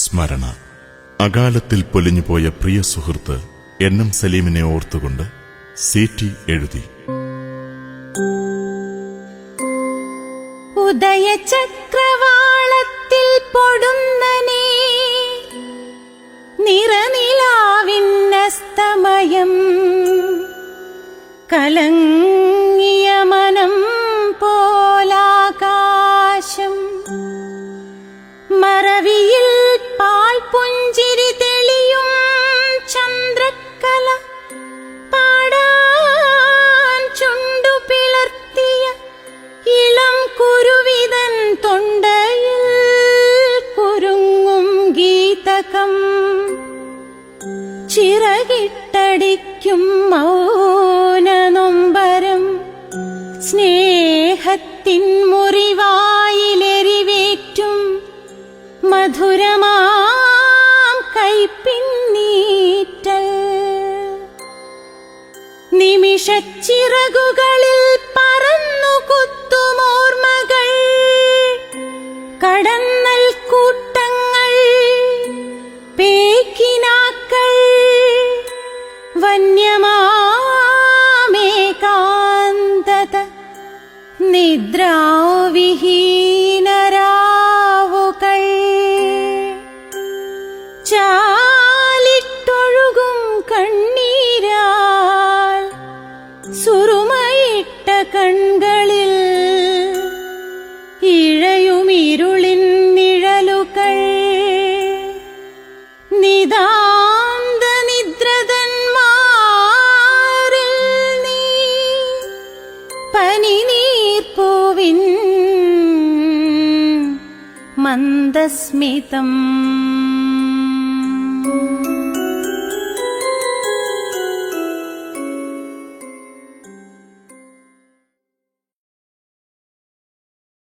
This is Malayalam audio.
സ്മരണ. അകാലത്തിൽ പൊലിഞ്ഞുപോയ പ്രിയ സുഹൃത്ത് എൻ എം സലീമിനെ ഓർത്തുകൊണ്ട് സി ടി എഴുതി. ഉദയചക്രവാളത്തിൽ പൊടുന്നനേ നിറനിലാവിന്നസ്തമയം കലങ്ങിയ തൊണ്ടയിൽ കുരുങ്ങും ഗീതകം. ചിറകിട്ടടിക്കും മൗന നൊമ്പരം സ്നേഹത്തിൻ മുറിവായിലെരിവേറ്റും മധുരമാം കൈപ്പിന്നീറ്റൽ. നിമിഷച്ചിറകുകളിൽ പറന്നു കൂട്ടങ്ങൾ പേക്കിനാക്കൾ വന്യമാമേകാന്തത നിദ്രാവിഹീനരാവുകൾ നിതാന്ത നിദ്രതന്മാരിൽ നീ പനിനീർപ്പൂവിൻ മന്ദസ്മിതം.